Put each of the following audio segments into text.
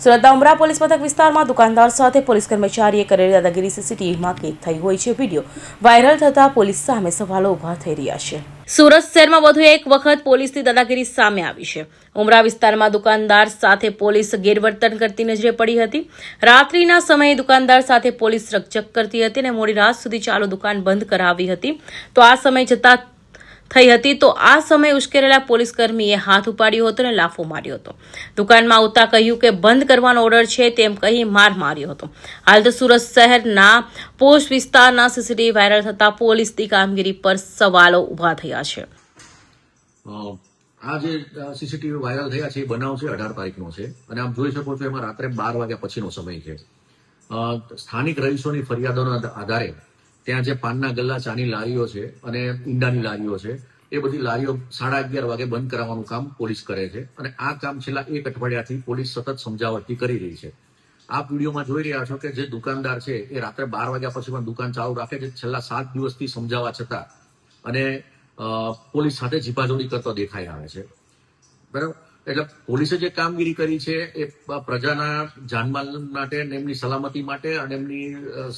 સુરતના ઉમરા પોલીસ મથક વિસ્તારમાં દુકાનદાર સાથે પોલીસ કર્મચારીએ કરેલી દાદાગીરી સીસીટીવીમાં કેદ થઈ હોય છે વીડિયો વાયરલ થતા પોલીસ સામે સવાલો ઊભા થઈ રહ્યા છે. સુરત શહેરમાં વધુ એક વખત પોલીસની દાદાગીરી સામે આવી છે. ઉમરા વિસ્તારમાં દુકાનદાર સાથે પોલીસ ગેરવર્તન કરતી નજરે પડી હતી. રાત્રિના સમયે દુકાનદાર સાથે પોલીસ રકચક કરતી હતી અને મોડી રાત સુધી ચાલુ દુકાન બંધ કરાવી હતી. તો આ સમય જતા થઈ હતી, તો આ સમયે ઉશ્કેરેલા પોલીસ કર્મીએ હાથ ઉપાડ્યો હતો અને લાફો માર્યો હતો. દુકાનમાં આવતા કહ્યું કે બંધ કરવાનો ઓર્ડર છે તેમ કહી માર માર્યો હતો. હાલ તો સુરત શહેરના પોસ્ટ વિસ્તારના સીસીટીવી વાયરલ થતા પોલીસની કામગીરી પર સવાલો ઊભા થયા છે. આ જે સીસીટીવી વાયરલ થયા છે બનાવ છે અઢાર તારીખનો છે. અને આપ જોઈ શકો છો એમાં રાત્રે બાર વાગ્યા પછીનો સમય છે. સ્થાનિક રહીશોની ફરિયાદોના આધારે ત્યાં જે પાનના ગલ્લા, ચાની લારીઓ છે અને ઈંડાની લારીઓ છે, એ બધી લારીઓ સાડા અગિયાર વાગે બંધ કરાવવાનું કામ પોલીસ કરે છે. અને આ કામ છેલ્લા એક અઠવાડિયાથી પોલીસ સતત સમજાવટથી કરી રહી છે. આપ વિડીયોમાં જોઈ રહ્યા છો કે જે દુકાનદાર છે, એ રાત્રે બાર વાગ્યા પછી પણ દુકાન ચાલુ રાખે છે. છેલ્લા સાત દિવસથી સમજાવવા છતાં અને પોલીસ સાથે ઝીપાઝોડી કરતો દેખાઈ આવે છે. બરાબર? એટલે પોલીસે જે કામગીરી કરી છે એ પ્રજાના જાનમાલ માટે અને એમની સલામતી માટે અને એમની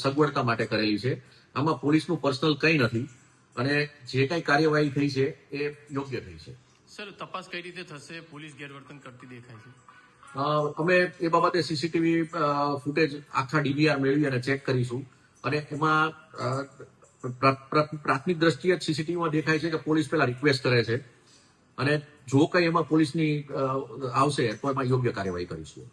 સગવડતા માટે કરેલી છે. આમાં પોલીસનું પર્સનલ કંઈ નથી અને જે કાંઈ કાર્યવાહી થઈ છે એ યોગ્ય થઈ છે. સર તપાસ કઈ રીતે થશે? પોલીસ ગેરવર્તન કરતી દેખાય છે. અમે એ બાબતે સીસીટીવી ફૂટેજ આખા ડીબીઆર મેળવી અને ચેક કરીશું. અને એમાં પ્રાથમિક દ્રષ્ટિએ જ સીસીટીવીમાં દેખાય છે કે પોલીસ પહેલા રિક્વેસ્ટ કરે છે. અને જો કંઈ એમાં પોલીસની આવશે તો એમાં યોગ્ય કાર્યવાહી કરીશું.